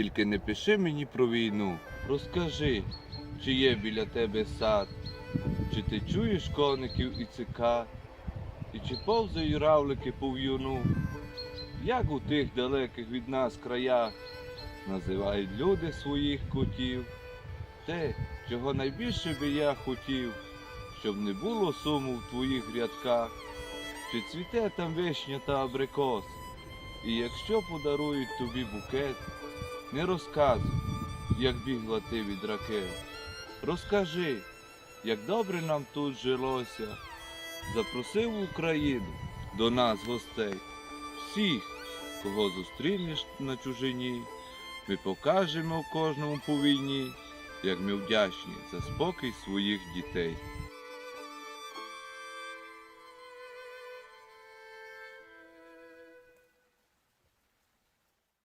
Тільки не пиши мені про війну. Розкажи, чи є біля тебе сад, чи ти чуєш коників і цикад, і чи повзають равлики по в'юну, як у тих далеких від нас краях? Називають люди своїх котів. Те, чого найбільше би я хотів, щоб не було суму в твоїх рядках, чи цвіте там вишня та абрикос, і якщо подарують тобі букет, не розказуй, як бігла ти від ракет. Розкажи, як добре нам тут жилося, запросив Україну до нас гостей, всіх, кого зустрінеш на чужині, ми покажемо кожному по війні, як ми вдячні за спокій своїх дітей.